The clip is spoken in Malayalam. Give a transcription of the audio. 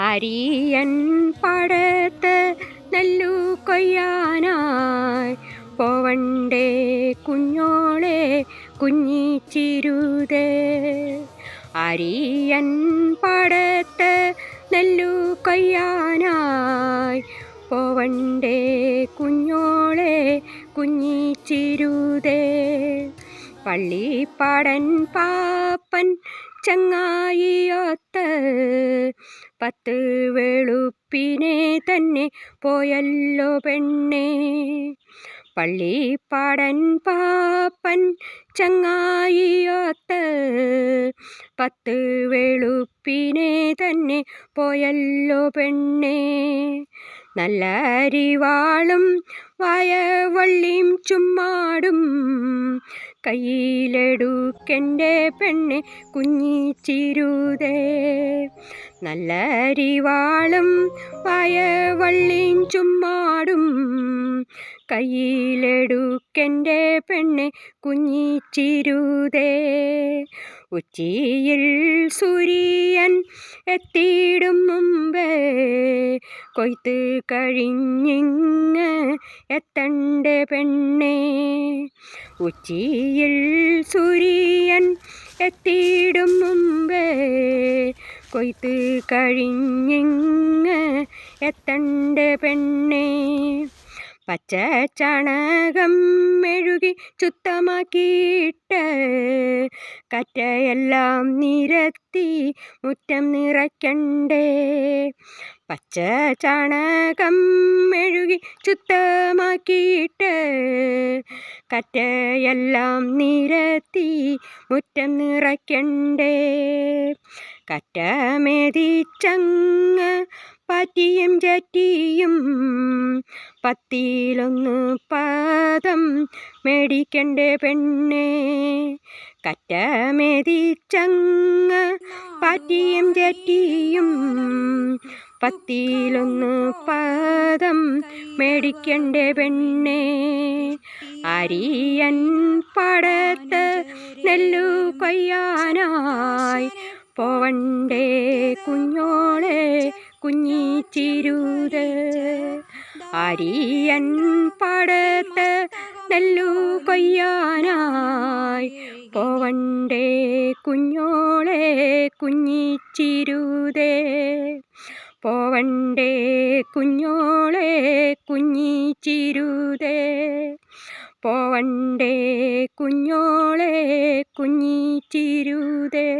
അരിയൻ പടത്ത് നെല്ലു കൊയ്യാനായി. പോവണ്ടേ കുഞ്ഞോളെ കുഞ്ഞിച്ചിരുതേ. അരിയൻ പടത്ത് നെല്ലു കൊയ്യാനായി. പോവണ്ടേ കുഞ്ഞോളെ കുഞ്ഞിച്ചിരുതേ. പള്ളിപ്പാടൻ പാപ്പൻ ചങ്ങായിയൊത്ത് പത്ത് വെളുപ്പിനെ തന്നെ പോയല്ലോ പെണ്ണേ. പള്ളിപ്പാടൻ പാപ്പൻ ചങ്ങായിയൊത്ത് പത്ത് വെളുപ്പിനെ തന്നെ പോയല്ലോ പെണ്ണേ. നല്ല അരിവാളും വയവള്ളിയും ചുമ്മാടും. കയ്യിലെടുക്കെന്റെ പെണ്ണെ കുഞ്ഞിച്ചിരുതേ. നല്ല അരിവാളും വയവള്ളിയും ചുമ്മാടും. കയ്യിലെടുക്കെന്റെ പെണ്ണെ കുഞ്ഞിച്ചിരുതേ. ഉച്ചിയിൽ സൂര്യൻ എത്തിയിടും മുമ്പേ. കൊയ്ത്ത് കഴിഞ്ഞിങ്ങ് എത്തണ്ടേ പെണ്ണേ. ഉച്ചിയിൽ സൂര്യൻ എത്തിയിടും മുമ്പേ. കൊയ്ത്ത് കഴിഞ്ഞിങ്ങ് എത്തണ്ടേ പെണ്ണേ. പച്ച ചാണകം മെഴുകി ചുത്തമാക്കിയിട്ട് കറ്റയെല്ലാം നിരത്തി മുറ്റം നിറയ്ക്കണ്ടേ. പച്ച ചാണകം മെഴുകി ചുത്തമാക്കിയിട്ട് കറ്റയെല്ലാം നിരത്തി മുറ്റം നിറയ്ക്കണ്ടേ. കറ്റ മെതിച്ചങ്ങ് പാറ്റിയും ചാറ്റിയും പത്തിയിലൊന്ന് പാദം മേടിക്കണ്ടേ പെണ്ണെ. കറ്റ മെതിച്ചങ്ങ് പാറ്റിയും ചാറ്റിയും പത്തിയിലൊന്ന് പാദം മേടിക്കണ്ടേ പെണ്ണെ. അരിയൻ പടത്ത് നെല്ലു കൊയ്യാനായി പോവണ്ടേ കുഞ്ഞോളെ കുഞ്ഞിച്ചിരുത്. അരിയൻ പടത്ത് നെല്ലു കൊയ്യാനായി. പോവണ്ടേ കുഞ്ഞോളെ കുഞ്ഞിച്ചിരുതേ. പോവണ്ടേ കുഞ്ഞോളെ കുഞ്ഞിച്ചിരുതേ. പോവണ്ടേ കുഞ്ഞോളെ കുഞ്ഞിച്ചിരുതേ.